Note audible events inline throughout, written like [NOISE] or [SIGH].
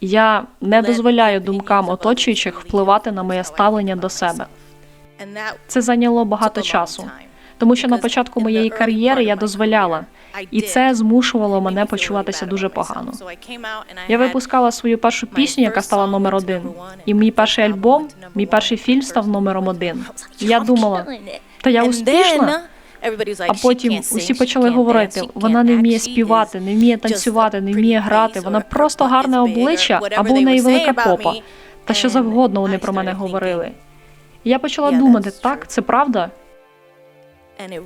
Я не дозволяю думкам оточуючих впливати на моє ставлення до себе. Це зайняло багато часу, тому що на початку моєї кар'єри я дозволяла, і це змушувало мене почуватися дуже погано. Я випускала свою першу пісню, яка стала номер один, і мій перший альбом, мій перший фільм став номером один. І я думала, та я успішна. А потім усі почали говорити: вона не вміє співати, не вміє танцювати, не вміє грати. Вона просто гарне обличчя, або у неї велика попа. Та що завгодно вони про мене говорили. Я почала думати, так, це правда,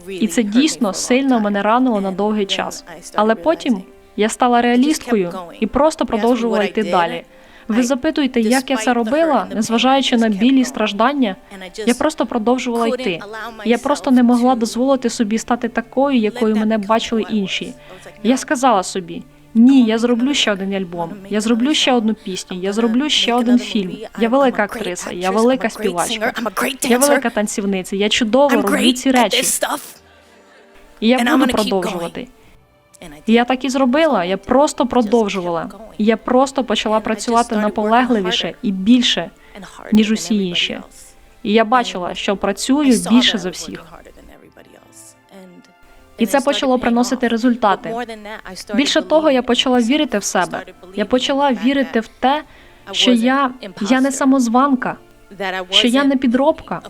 і це дійсно сильно мене ранило на довгий час. Але потім я стала реалісткою і просто продовжувала йти далі. Ви запитуєте, як я це робила, незважаючи на біль і страждання. Я просто продовжувала йти. Я просто не могла дозволити собі стати такою, якою мене бачили інші. Я сказала собі: ні, я зроблю ще один альбом, я зроблю ще одну пісню, я зроблю ще один фільм. Я велика актриса, я велика співачка, я велика танцівниця, я чудово роблю ці речі. І я буду продовжувати. І я так і зробила. Я просто продовжувала. І я просто почала працювати наполегливіше і більше, ніж усі інші. І я бачила, що працюю більше за всіх. І це почало приносити результати. Більше того, я почала вірити в себе. Я почала вірити в те, що я, я не самозванка, що я не підробка,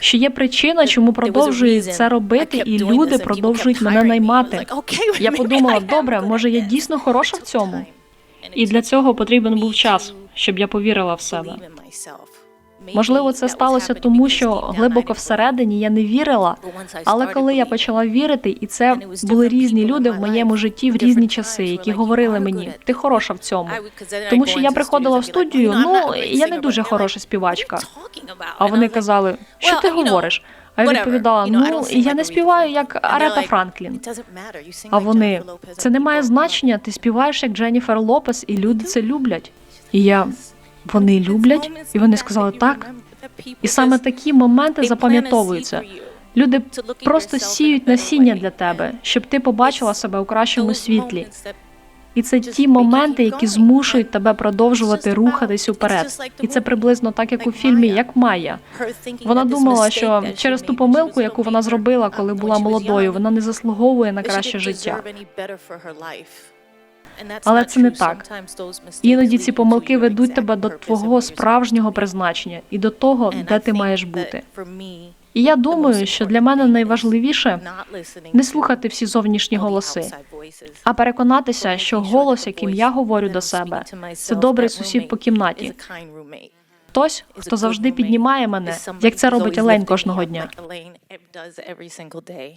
що є причина, чому продовжую це робити, і люди продовжують мене наймати. Я подумала, [LAUGHS] добре, може я [LAUGHS] дійсно хороша в цьому. І для цього потрібен був час, щоб я повірила в себе. Можливо, це сталося тому, що глибоко всередині я не вірила. Але коли я почала вірити, і це були різні люди в моєму житті в різні часи, які говорили мені, ти хороша в цьому. Тому що я приходила в студію, ну я не дуже хороша співачка. А вони казали, що ти говориш? А я відповідала: ну я не співаю як Арета Франклін. А вони це не має значення. Ти співаєш як Дженніфер Лопес, і люди це люблять. І я вони люблять, і вони сказали так. І саме такі моменти запам'ятовуються. Люди просто сіють насіння для тебе, щоб ти побачила себе у кращому світлі. І це ті моменти, які змушують тебе продовжувати рухатись уперед. І це приблизно так, як у фільмі, як Майя. Вона думала, що через ту помилку, яку вона зробила, коли була молодою, вона не заслуговує на краще життя. Але це не так. Іноді ці помилки ведуть тебе до твого справжнього призначення і до того, де ти маєш бути. І я думаю, що для мене найважливіше не слухати всі зовнішні голоси, а переконатися, що голос, яким я говорю до себе, це добрий сусід по кімнаті. Хтось, хто завжди піднімає мене, як це робить Елейн кожного дня.